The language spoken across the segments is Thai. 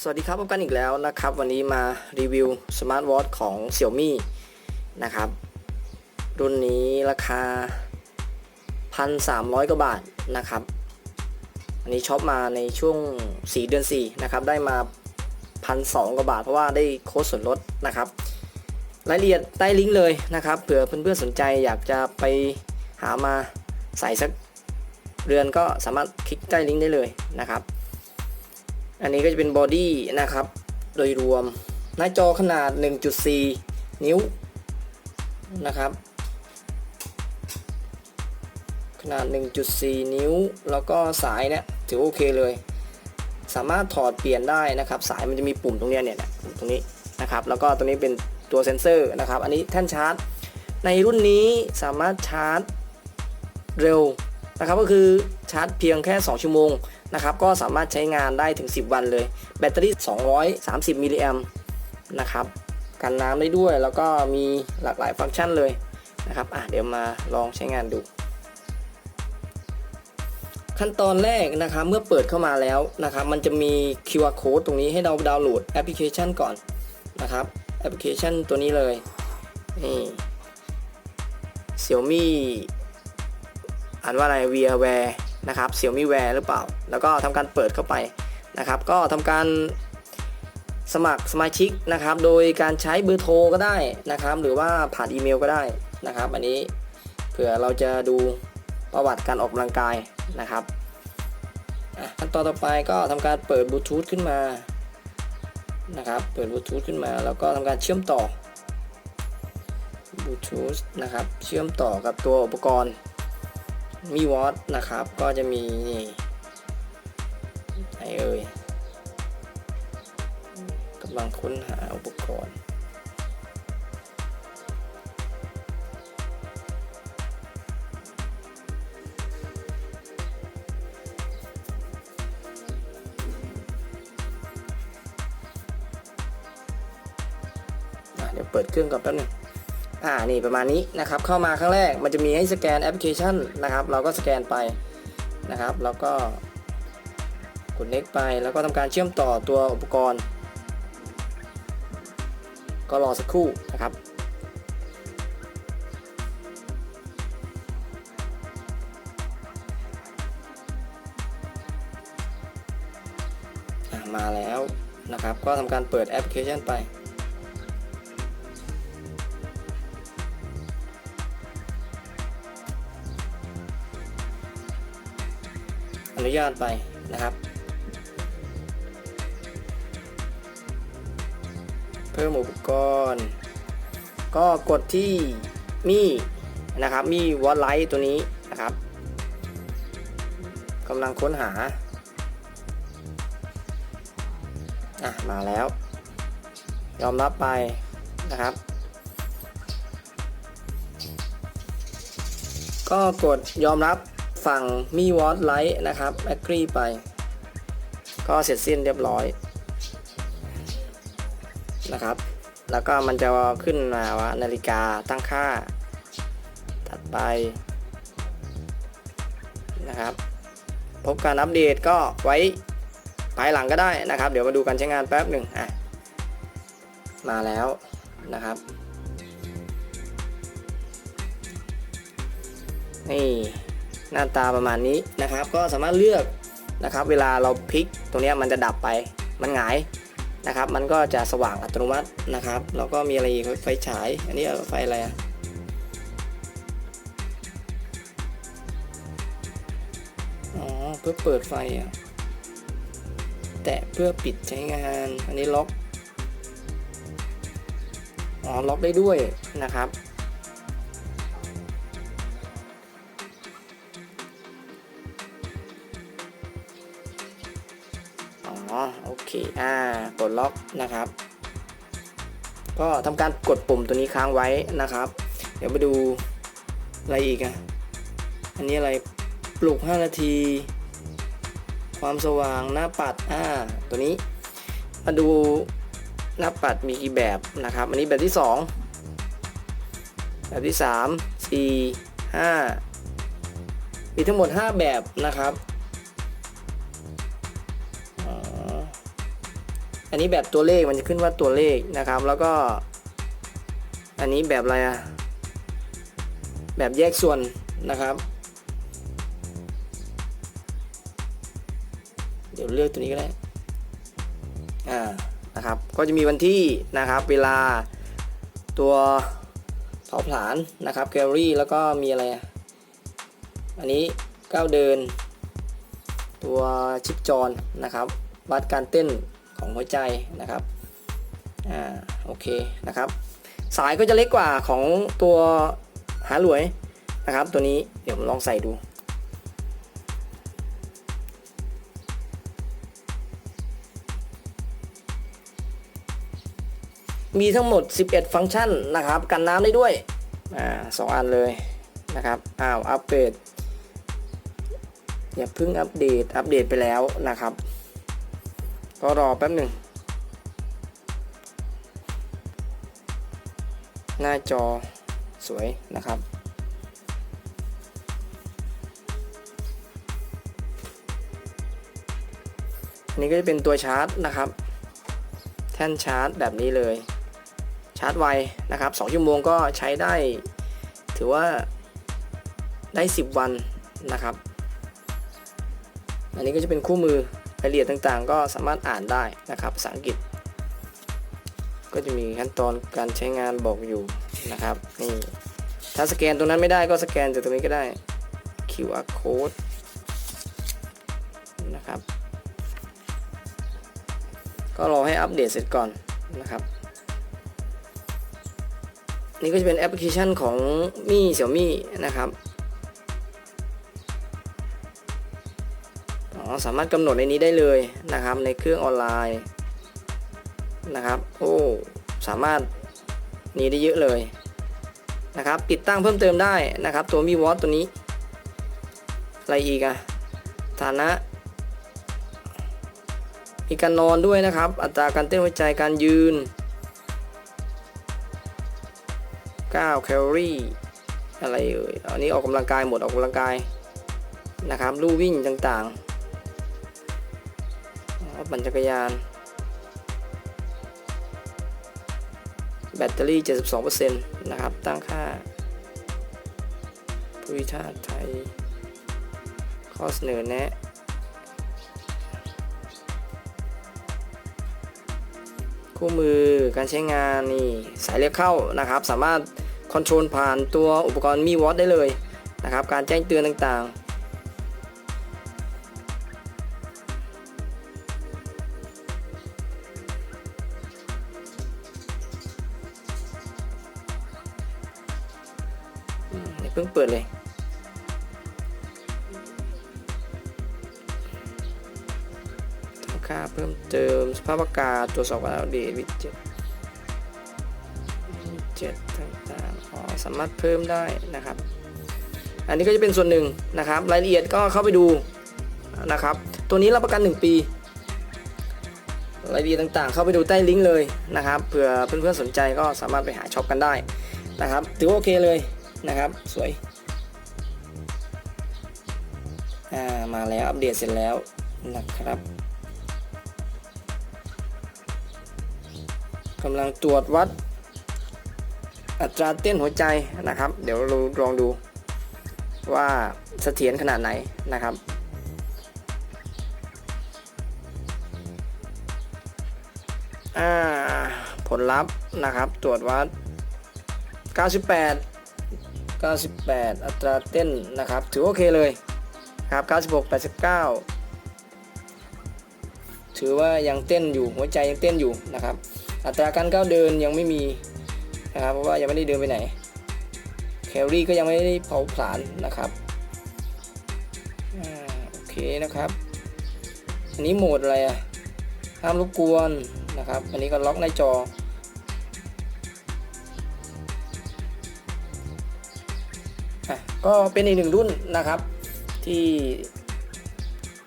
สวัสดีครับพบกันอีกแล้วนะครับ วันนี้มารีวิวสมาร์ทวอทของ Xiaomi นะครับ รุ่นนี้ราคา 1,300 กว่าบาทนะครับ อันนี้ช็อปมาในช่วง 4 เดือน 4 นะครับ ได้มา 1,200 กว่าบาท เพราะว่าได้โค้ดส่วนลดนะครับ รายละเอียดใต้ลิงก์เลยนะครับ เผื่อเพื่อนๆสนใจอยากจะไปหามาใส่สักเรือนก็สามารถคลิกใต้ลิงก์ได้เลยนะครับ อันนี้ก็จะเป็นบอดี้นะครับ โดยรวม หน้าจอขนาด 1.4 นิ้วนะครับ ขนาด 1.4 นิ้ว แล้วก็สายเนี่ยถือโอเคเลย สามารถถอดเปลี่ยนได้นะครับ สายมันจะมีปุ่มตรงเนี้ยเนี่ยปุ่มตรงนี้นะครับ แล้วก็ตัวนี้เป็นตัวเซ็นเซอร์นะครับ อันนี้แท่นชาร์จ ในรุ่นนี้สามารถชาร์จเร็ว นะครับก็คือชาร์จเพียงแค่ 2 ชั่วโมงนะครับก็สามารถใช้งานได้ถึง 10 วันเลย แบตเตอรี่ 230 มิลลิแอมนะครับกันน้ำได้ด้วยแล้วก็มีหลากหลายฟังก์ชันเลยนะครับอะเดี๋ยวมาลองใช้งานดู ขั้นตอนแรกนะครับเมื่อเปิดเข้ามาแล้วนะครับมันจะมี QR code ตรงนี้ให้เราดาวน์โหลดแอปพลิเคชันก่อนนะครับแอปพลิเคชันตัวนี้เลยนี่ Xiaomi อ่านว่าอะไร ViaWare นะครับ Xiaomi Wear หรือเปล่า แล้วก็ทำการเปิดเข้าไปนะครับ ก็ทำการสมัครสมาชิกนะครับ โดยการใช้เบอร์โทรก็ได้นะครับ หรือว่าผ่านอีเมลก็ได้นะครับ อันนี้เผื่อเราจะดูประวัติการออกกำลังกายนะครับขั้นตอนต่อไปก็ทำการเปิดบลูทูธขึ้นมานะครับ เปิดบลูทูธขึ้นมา แล้วก็ทำการเชื่อมต่อบลูทูธนะครับ เชื่อมต่อกับตัวอุปกรณ์ มีวอตนะครับ ก็จะมีนี่ไหนเอ่ยกำลังค้นหาอุปกรณ์เดี๋ยวเปิดเครื่องก่อนแป๊บหนึง อ่านี่ประมาณนี้นะครับเข้ามาครั้งแรกมันจะมีให้สแกนแอปพลิเคชันนะครับเราก็สแกนไปนะครับแล้วก็กด next ไปแล้วก็ทำการเชื่อมต่อตัวอุปกรณ์ ก็รอสักครู่นะครับมาแล้วนะครับ ก็ทำการเปิดแอปพลิเคชันไป อนุญาตไปนะครับ เพิ่มอุปกรณ์ ก็กดที่มีนะครับมีวอลไลท์ตัวนี้นะครับกำลังค้นหาอะมาแล้ว ยอมรับไปนะครับ ก็กดยอมรับ ฝั่งมีวอตไลท์นะครับแอ g รีไป ก็เสร็จสิ้นเรียบร้อยนะครับ แล้วก็มันจะขึ้นมาว่านาฬิกาตั้งค่าตัดไปนะครับ พบการอัปเดตก็ไว้ภายหลังก็ได้นะครับ เดี๋ยวมาดูการใช้งานแป๊บหนึ่งอะมาแล้วนะครับนี่ หน้าตาประมาณนี้นะครับ ก็สามารถเลือกนะครับ เวลาเราพลิกตรงนี้มันจะดับไปมันหงายนะครับ มันก็จะสว่างอัตโนมัตินะครับ แล้วก็มีอะไรอีกไฟฉาย อันนี้ไฟอะไรอะอ๋อเพื่อเปิดไฟอะแตะเพื่อปิดใช้งาน อันนี้ล็อก อ๋อ ล็อกได้ด้วยนะครับ อ๋อโอเคอ่ากดล็อกนะครับ ก็ทำการกดปุ่มตัวนี้ค้างไว้นะครับ เดี๋ยวมาดูอะไรอีกอะอันนี้อะไรปลุก 5 นาที ความสว่างหน้าปัดอ่าตัวนี้ มาดูหน้าปัดมีกี่แบบนะครับ อันนี้แบบที่ 2 แบบที่ 3 4 5มีทั้งหมด 5 แบบนะครับ อันนี้แบบตัวเลขมันจะขึ้นว่าตัวเลขนะครับ แล้วก็ อันนี้แบบอะไรอะแบบแยกส่วนนะครับ เดี๋ยวเลือกตัวนี้ก็ได้ อ่า นะครับ ก็จะมีวันที่นะครับ เวลาตัวเผาผลาญนะครับแคลอรี่แล้วก็มีอะไรอะอันนี้ก้าวเดิน ตัวชิปจรนะครับ วัดการเต้น ของหัวใจนะครับอ่าโอเคนะครับ สายก็จะเล็กกว่าของตัวหาหลวยนะครับ ตัวนี้เดี๋ยวผมลองใส่ดูมีทั้งหมด 11 ฟังก์ชันนะครับ กันน้ำได้ด้วย อ่าสองอันเลยนะครับ อ้าว อัปเดตอย่าเพิ่งอัปเดต อัปเดตไปแล้วนะครับ ก็รอแป๊บหนึ่ง หน้าจอสวยนะครับ อันนี้ก็จะเป็นตัวชาร์จนะครับ แท่นชาร์จแบบนี้เลย ชาร์จไวนะครับ2ชั่วโมงก็ใช้ได้ ถือว่าได้ 10 วันนะครับ อันนี้ก็จะเป็นคู่มือ รายละเอียดต่างๆ ก็สามารถอ่านได้นะครับภาษาอังกฤษ ก็จะมีขั้นตอนการใช้งานบอกอยู่นะครับนี่ถ้าสแกนตรงนั้นไม่ได้ก็สแกนจากตรงนี้ก็ได้ QR code นะครับ ก็รอให้อัปเดตเสร็จก่อนนะครับ นี่ก็จะเป็นแอปพลิเคชันของมี่เสี่ยวมี่นะครับ อ๋อสามารถกำหนดในนี้ได้เลยนะครับ ในเครื่องออนไลน์นะครับ โอ้สามารถนี้ได้เยอะเลยนะครับ ติดตั้งเพิ่มเติมได้นะครับ ตัวมีวอตตัวนี้ อะไรอีกอะฐานะ มีการนอนด้วยนะครับ อัตราการเต้นหัวใจการยืน 9 แคลอรี่ อะไรเอ่ยอันนี้ออกกำลังกายหมดออกกำลังกายนะครับลู่วิ่งต่างๆ ปั่นจักรยาน แบตเตอรี่ 72%นะครับ ตั้งค่าภูมิทัศน์ไทย ข้อเสนอแนะคู่มือการใช้งานนี่สายเรียกเข้านะครับ สามารถคอนโทรลผ่านตัวอุปกรณ์มีวอตได้เลยนะครับ การแจ้งเตือนต่างๆ เดี๋ยวเพิ่งเปิดเลย ค่าเพิ่มเติมสภาพอากาศตรวจสอบการอัปเดตวิดเจ็ตวิจ็ตต่างๆอ๋อสามารถเพิ่มได้นะครับ อันนี้ก็จะเป็นส่วนหนึ่งนะครับ รายละเอียดก็เข้าไปดูนะครับ ตัวนี้รับประกัน 1 ปีรายละเอียดต่างๆ เข้าไปดูใต้ลิงก์เลยนะครับ เผื่อเพื่อนๆสนใจก็สามารถไปหาช็อปกันได้นะครับ ถือว่าโอเคเลยนะครับ สวย อ่ามาแล้วอัปเดตเสร็จแล้วนะครับกำลังตรวจวัดอัตราเต้นหัวใจนะครับ เดี๋ยวเราลองดูว่าเสถียรขนาดไหนนะครับผลลัพธ์นะครับตรวจวัด 98 98 อัตราเต้นนะครับ ถือโอเคเลย ครับ96 89 ถือว่ายังเต้นอยู่หัวใจยังเต้นอยู่นะครับ อัตราการก้าวเดินยังไม่มีนะครับเพราะว่ายังไม่ได้เดินไปไหนแคลอรี่ก็ยังไม่ได้เผาผลาญนะครับอโอเคนะครับ อันนี้โหมดอะไรอะห้ามรบกวนนะครับ อันนี้ก็ล็อกหน้าจอก็เป็นอีกหนึ่งรุ่นนะครับ ที่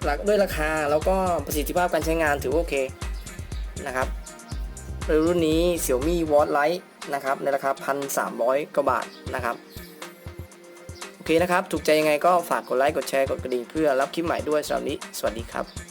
หลักด้วยราคาแล้วก็ประสิทธิภาพการใช้งานถือว่าโอเคนะครับรุ่นนี้ Xiaomi Watch Lite นะครับในราคา 1,300 กว่าบาทนะครับโอเคนะครับ ถูกใจยังไงก็ฝากกดไลค์ กดแชร์ กดกระดิ่งเพื่อรับคลิปใหม่ด้วยสำหรับนี้ สวัสดีครับ